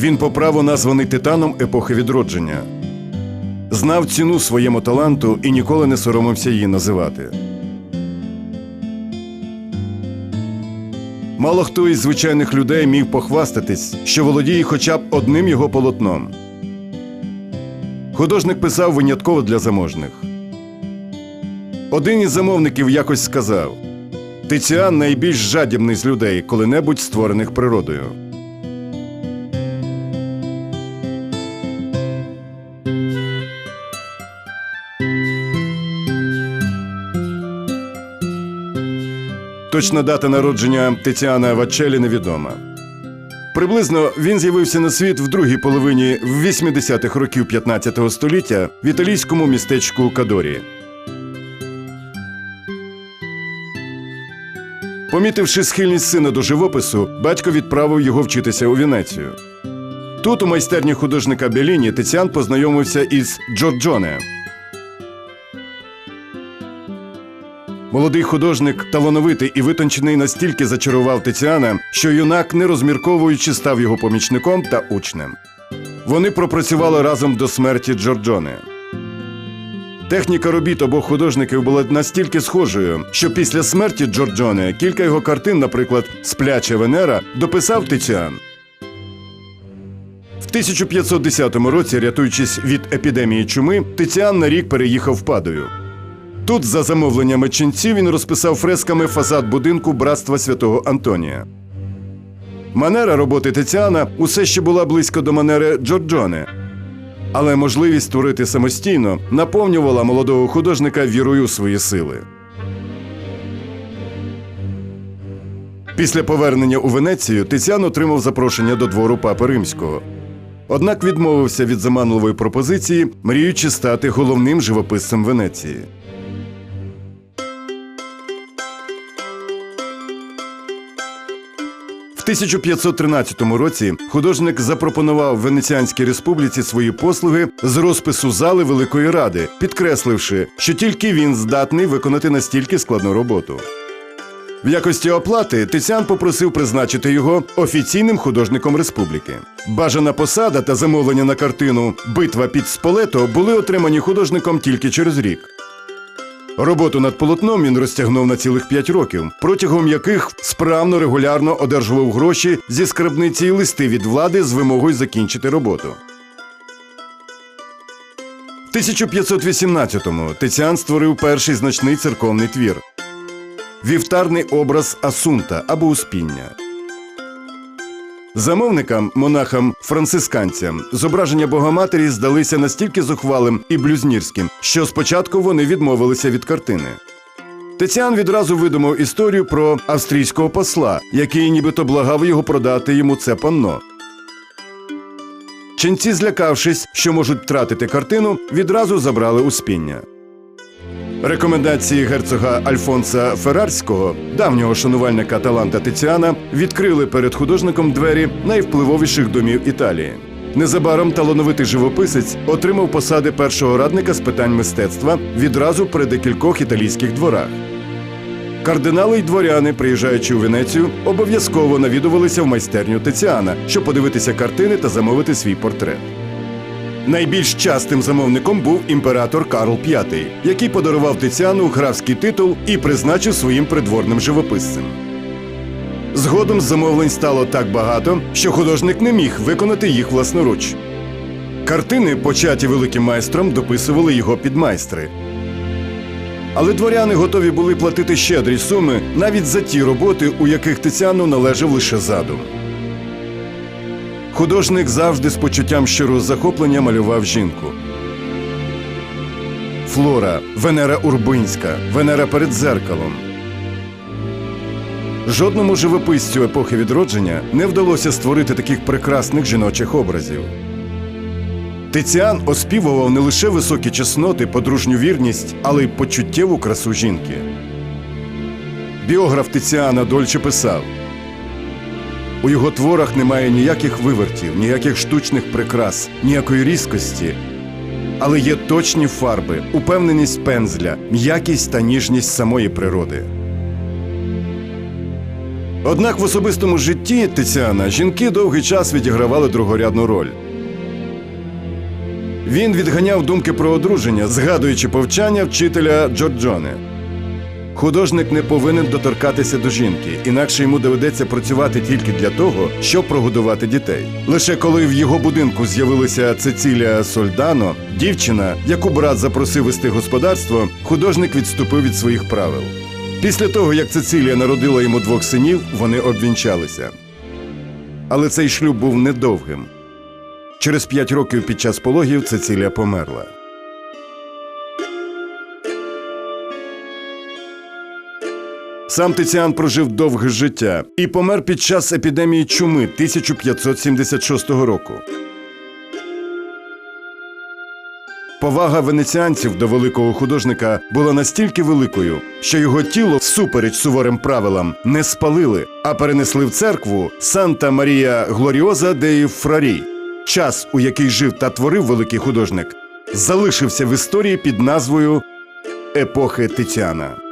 Він по праву названий титаном епохи відродження. Знав ціну своєму таланту і ніколи не соромився її називати. Мало хто із звичайних людей міг похвастатись, що володіє хоча б одним його полотном. Художник писав винятково для заможних. Один із замовників якось сказав: Тиціан найбільш жадібний з людей, коли-небудь створених природою. Точна дата народження Тетяна Вачелі невідома. Приблизно він з'явився на світ в другій половині 80-х років 15 століття в італійському містечку Кадорі. Помітивши схильність сина до живопису, батько відправив його вчитися у Венецію. Тут, у майстерні художника Беліні, Тиціан познайомився із Джорджоне. Молодий художник, талановитий і витончений, настільки зачарував Тиціана, що юнак, не розмірковуючи, став його помічником та учнем. Вони пропрацювали разом до смерті Джорджоне. Техніка робіт обох художників була настільки схожою, що після смерті Джорджоне кілька його картин, наприклад, Спляча Венера, дописав Тиціан. В 1510 році, рятуючись від епідемії чуми, Тиціан на рік переїхав в Падою. Тут, за замовленнями ченців, він розписав фресками фасад будинку братства святого Антонія. Манера роботи Тиціана усе ще була близько до манери Джорджоне. Але можливість створити самостійно наповнювала молодого художника вірою свої сили. Після повернення у Венецію Тиціан отримав запрошення до двору папи римського. Однак відмовився від заманливої пропозиції, мріючи стати головним живописцем Венеції. 1513 році художник запропонував Венеціанській республіці свої послуги з розпису зали Великої Ради, підкресливши, що тільки він здатний виконати настільки складну роботу. В якості оплати Тиціан попросив призначити його офіційним художником республіки. Бажана посада та замовлення на картину Битва під Сполето були отримані художником тільки через рік. Роботу над полотном він розтягнув на цілих п'ять років, протягом яких справно регулярно одержував гроші зі скарбниці і листи від влади з вимогою закінчити роботу. В 1518-му Тиціан створив перший значний церковний твір вівтарний образ Асунта або Успіння. Замовникам, монахам, францисканцям зображення Богоматері здалися настільки зухвалим і блюзнірським, що спочатку вони відмовилися від картини. Тиціан відразу видумав історію про австрійського посла, який нібито благав його продати йому це панно. Ченці, злякавшись, що можуть втратити картину, відразу забрали успіння. Рекомендації герцога Альфонса Феррарського, давнього шанувальника таланта Тиціана, відкрили перед художником двері найвпливовіших домів Італії. Незабаром талановитий живописець отримав посади першого радника з питань мистецтва відразу при декількох італійських дворах. Кардинали й дворяни, приїжджаючи у Венецію, обов'язково навідувалися в майстерню Тиціана, щоб подивитися картини та замовити свій портрет. Найбільш частим замовником був імператор Карл V, який подарував Тиціану графський титул і призначив своїм придворним живописцем. Згодом замовлень стало так багато, що художник не міг виконати їх власноруч. Картини, початі великим майстром, дописували його підмайстри. Але дворяни готові були платити щедрі суми навіть за ті роботи, у яких Тиціану належав лише задум. Художник завжди з почуттям щирого захоплення малював жінку. Флора, Венера Урбинська, Венера перед дзеркалом. Жодному живописцю епохи відродження не вдалося створити таких прекрасних жіночих образів. Тиціан оспівував не лише високі чесноти, подружню вірність, але й почуттєву красу жінки. Біограф Тиціана Дольче писав. У його творах немає ніяких вивертів, ніяких штучних прикрас, ніякої різкості. Але є точні фарби, упевненість пензля, м'якість та ніжність самої природи. Однак в особистому житті Тиціана жінки довгий час відігравали другорядну роль. Він відганяв думки про одруження, згадуючи повчання вчителя Джорджоне. Художник не повинен доторкатися до жінки, інакше йому доведеться працювати тільки для того, щоб прогодувати дітей. Лише коли в його будинку з'явилася Цецілія Сольдано, дівчина, яку брат запросив вести господарство, художник відступив від своїх правил. Після того, як Цецілія народила йому двох синів, вони обвінчалися. Але цей шлюб був недовгим. Через п'ять років під час пологів Цецілія померла. Сам Тиціан прожив довге життя і помер під час епідемії чуми 1576 року. Повага венеціанців до великого художника була настільки великою, що його тіло, всупереч суворим правилам, не спалили, а перенесли в церкву Санта Марія Глоріоза деї Фрарі. Час, у який жив та творив великий художник, залишився в історії під назвою Епохи Тиціана.